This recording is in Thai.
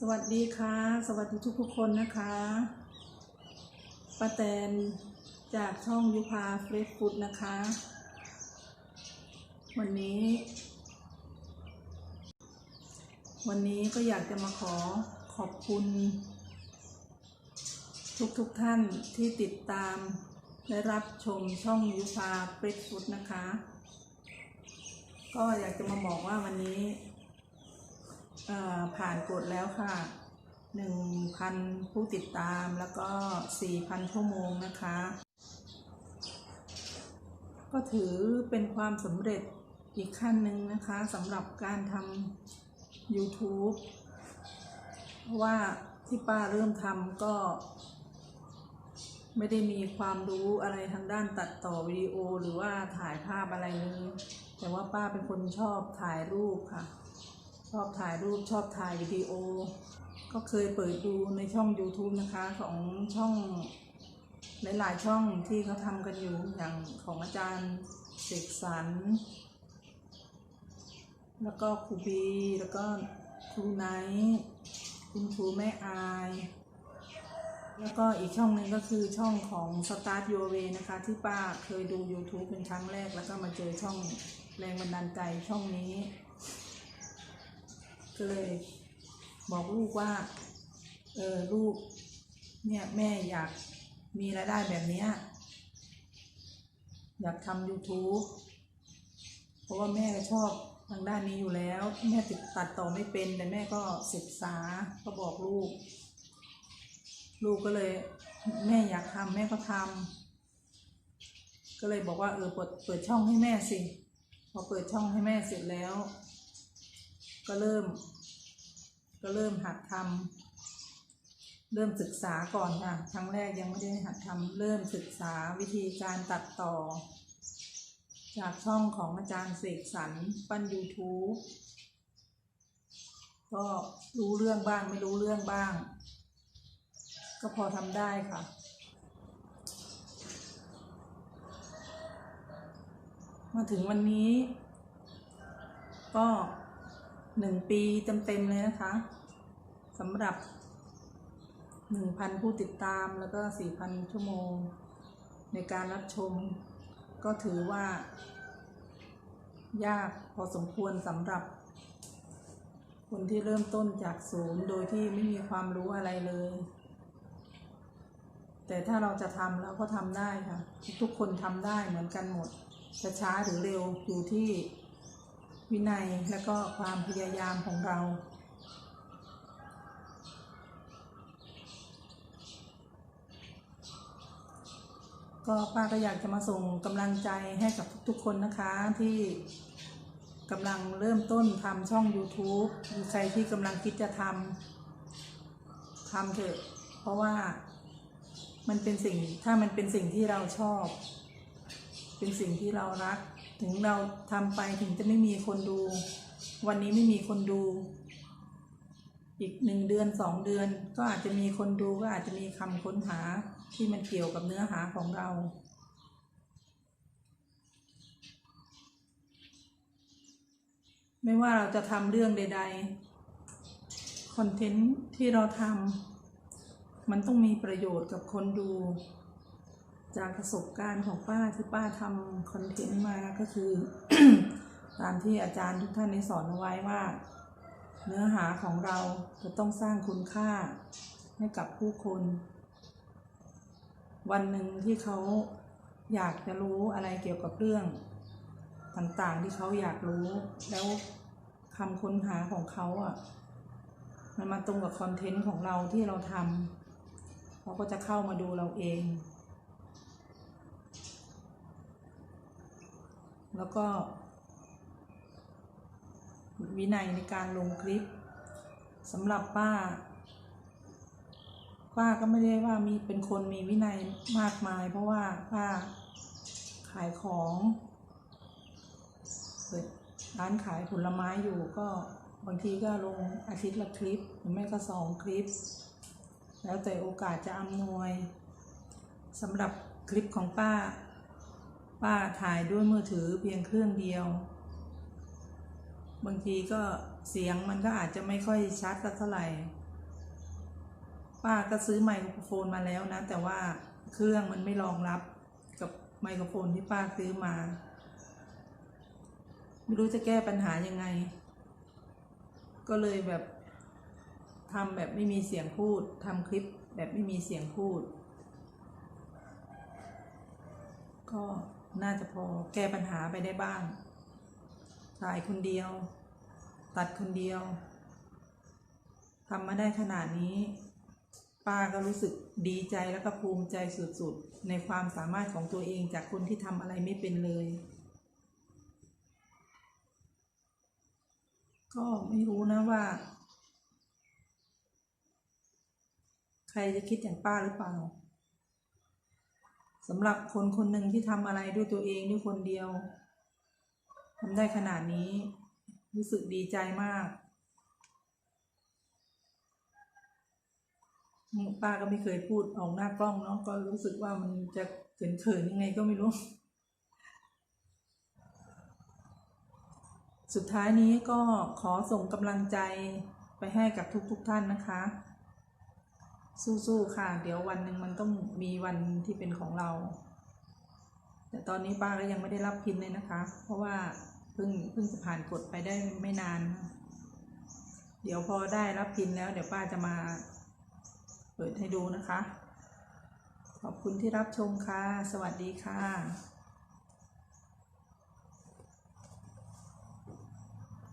สวัสดีค่ะ สวัสดีทุกทุกคนนะคะป้าแตนจากช่องยุพาเฟรชฟูดนะคะ วันนี้ วันนี้ก็อยากจะมาขอขอบคุณ ทุกทุกๆท่านที่ติดตามและรับชมช่องยุพาเฟรชฟูดนะคะ ก็อยากจะมาบอกว่าวันนี้ ผ่านกดแล้วค่ะ 1,000 ผู้ติดตามแล้วก็ 4,000 ชั่วโมงนะคะ ก็ถือเป็นความสำเร็จอีกขั้นหนึ่งนะคะสำหรับการทำ YouTube ว่าที่ป้าเริ่มทำก็ ไม่ได้มีความรู้อะไรทางด้านตัดต่อวิดีโอหรือว่าถ่ายภาพอะไรเลยแต่ว่าป้าเป็นคนชอบถ่ายรูปค่ะ อบถ่ายรูปชอบถ่ายวิดีโอ ก็เคยเปิดดูในช่อง YouTube นะคะของช่องหลายๆช่องที่เขาทำกันอยู่อย่างของอาจารย์เสกสรรแล้วก็ครูบี แล้วก็ครูไนท์คุณครูแม่อาย แล้วก็อีกช่องหนึ่งก็คือช่องของ Start Your Way นะคะ ที่ป้าเคยดู YouTube เป็นครั้งแรก แล้วก็มาเจอช่องแรงบันดาลใจช่องนี้ ก็เลยบอกลูกว่า เออลูก เนี่ยแม่อยากมีรายได้แบบเนี้ยอยากทำ YouTube เพราะว่าแม่ก็ชอบทางด้านนี้อยู่แล้ว แม่ติดตัดต่อไม่เป็น แต่แม่ก็ศึกษาก็บอกลูก ลูกก็เลย แม่อยากทำแม่ก็ทำก็เลยบอกว่าเออเปิดเปิดช่องให้แม่สิพอเปิดช่องให้แม่เสร็จแล้ว ก็เริ่ม ก็เริ่มหัดทำเริ่มศึกษาก่อนค่ะครั้งแรกยังไม่ได้หัดทำเริ่มศึกษาวิธีการตัดต่อ จากช่องของอาจารย์เสกสรรปั้น YouTube ก็รู้เรื่องบ้างไม่รู้เรื่องบ้าง ก็พอทำได้ค่ะมาถึงวันนี้ ก็ หนึ่งปีเต็มๆเลยนะคะสำหรับหนึ่งพันผู้ติดตามแล้วก็สี่พันชั่วโมง ในการรับชม ก็ถือว่า ยากพอสมควรสำหรับ คนที่เริ่มต้นจากศูนย์โดยที่ไม่มีความรู้อะไรเลย แต่ถ้าเราจะทำเราก็ทำได้ค่ะ ทุกคนทำได้เหมือนกันหมดจะช้าหรือเร็วอยู่ที่ วินัยและก็ความพยายามของเรา ก็ป้าก็อยากจะมาส่งกำลังใจให้กับทุกๆคนนะคะที่กำลังเริ่มต้นทำช่อง YouTube ใครที่กำลังคิดจะทำทำเถอะ เพราะว่ามันเป็นสิ่งถ้ามันเป็นสิ่งที่เราชอบ เป็นสิ่งที่เรารัก ถึงเราทำไปถึงจะไม่มีคนดู วันนี้ไม่มีคนดู อีกหนึ่งเดือนสองเดือน ก็อาจจะมีคนดูก็อาจจะมีคำค้นหาที่มันเกี่ยวกับเนื้อหาของเราไม่ว่าเราจะทำเรื่องใดๆ คอนเทนต์ที่เราทำมันต้องมีประโยชน์กับคนดู จากประสบการณ์ของป้าที่ป้าทำคอนเทนต์มาก็คือ ตามที่อาจารย์ทุกท่านได้สอนเอาไว้ว่า เนื้อหาของเราจะต้องสร้างคุณค่าให้กับผู้คน วันหนึ่งที่เขาอยากจะรู้อะไรเกี่ยวกับเรื่องต่างๆที่เขาอยากรู้ แล้วคำค้นหาของเขาอะมันมาตรงกับคอนเทนต์ของเราที่เราทำเขาก็จะเข้ามาดูเราเอง แล้วก็ วินัยในการลงคลิปสำหรับป้า ป้าก็ไม่ได้ว่ามีเป็นคนมีวินัยมากมาย เพราะว่าป้าขายของเปิดร้านขายผลไม้อยู่ก็บางทีก็ลงอาทิตย์ละคลิปหรือไม่ก็สองคลิป แล้วแต่โอกาสจะอำนวยสำหรับคลิปของป้า ป้าถ่ายด้วยมือถือเพียงเครื่องเดียว บางทีก็เสียงมันก็อาจจะไม่ค่อยชัดสักเท่าไหร่ ป้าก็ซื้อไมโครโฟนมาแล้วนะ แต่ว่าเครื่องมันไม่รองรับกับไมโครโฟนที่ป้าซื้อมา ไม่รู้จะแก้ปัญหายังไง ก็เลยแบบทำแบบไม่มีเสียงพูดทำคลิปแบบไม่มีเสียงพูด ก็ น่าจะพอแก้ปัญหาไปได้บ้างถ่ายคนเดียว ตัดคนเดียวทำมาได้ขนาดนี้ ป้าก็รู้สึกดีใจแล้วก็ภูมิใจสุดๆ ในความสามารถของตัวเองจากคนที่ทำอะไรไม่เป็นเลย ก็ไม่รู้นะว่า ใครจะคิดอย่างป้าหรือเปล่า สำหรับคนคนหนึ่งที่ทำอะไรด้วยตัวเองด้วยคนเดียวทำได้ขนาดนี้ รู้สึกดีใจมาก ป้าก็ไม่เคยพูดออกหน้ากล้องเนาะก็รู้สึกว่ามันจะเขินๆยังไงก็ไม่รู้ สุดท้ายนี้ก็ขอส่งกำลังใจไปให้กับทุกๆทท่านนะคะ สู้ๆค่ะ เดี๋ยววันหนึ่งมันต้องมีวันที่เป็นของเรา แต่ตอนนี้ป้าก็ยังไม่ได้รับพินเลยนะคะ เพราะว่าเพิ่งเพิ่งจะผ่านกฎไปได้ไม่นาน เดี๋ยวพอได้รับพินแล้ว เดี๋ยวป้าจะมาเปิดให้ดูนะคะ ขอบคุณที่รับชมค่ะ สวัสดีค่ะ